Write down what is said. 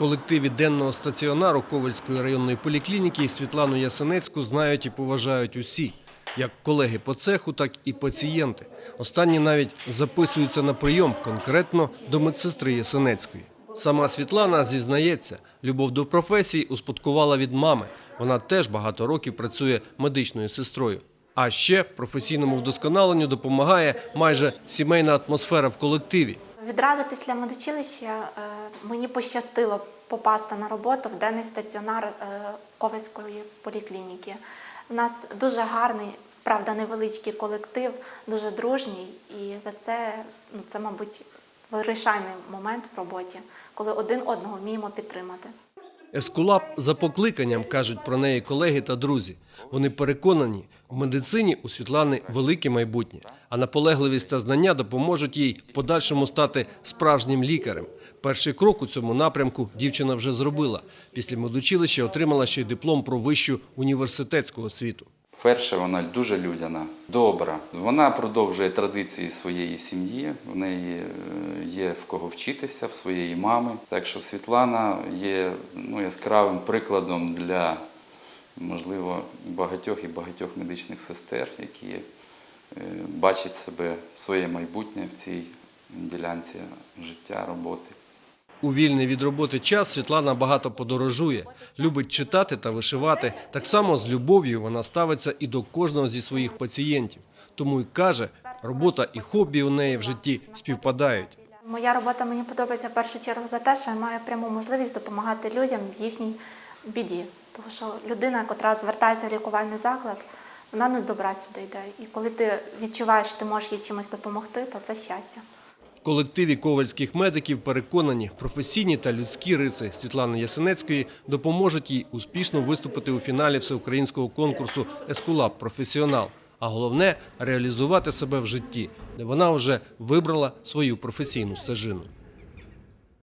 колективі денного стаціонару Ковальської районної поліклініки Світлану Ясенецьку знають і поважають усі, як колеги по цеху, так і пацієнти. Останні навіть записуються на прийом конкретно до медсестри Ясенецької. Сама Світлана зізнається, любов до професії успадкувала від мами. Вона теж багато років працює медичною сестрою. А ще професійному вдосконаленню допомагає майже сімейна атмосфера в колективі. Відразу після медучилища е, мені пощастило попасти на роботу в денний стаціонар е, Ковальської поліклініки. У нас дуже гарний, правда, невеличкий колектив, дуже дружній, і за це ну, це, мабуть, вирішальний момент в роботі, коли один одного вміємо підтримати. Ескулап за покликанням кажуть про неї колеги та друзі. Вони переконані, в медицині у Світлани велике майбутнє, а наполегливість та знання допоможуть їй в подальшому стати справжнім лікарем. Перший крок у цьому напрямку дівчина вже зробила. Після медучилища отримала ще й диплом про вищу університетську освіту. Перше, вона дуже людяна, добра. Вона продовжує традиції своєї сім'ї. В неї е, є в кого вчитися, в своєї мами. Так що Світлана є ну, яскравим прикладом для, можливо, багатьох і багатьох медичних сестер, які е, бачать себе своє майбутнє в цій ділянці життя, роботи. У вільний від роботи час Світлана багато подорожує, любить читати та вишивати. Так само з любов'ю вона ставиться і до кожного зі своїх пацієнтів. Тому й каже, робота і хобі у неї в житті співпадають. Моя робота мені подобається в першу чергу за те, що я маю пряму можливість допомагати людям в їхній біді. Тому що людина, яка звертається в лікувальний заклад, вона не з добра сюди йде. І коли ти відчуваєш, що ти можеш їй чимось допомогти, то це щастя. Колективі ковальських медиків переконані, професійні та людські риси Світлани Ясенецької допоможуть їй успішно виступити у фіналі всеукраїнського конкурсу Ескулап Професіонал. А головне реалізувати себе в житті, де вона вже вибрала свою професійну стежину.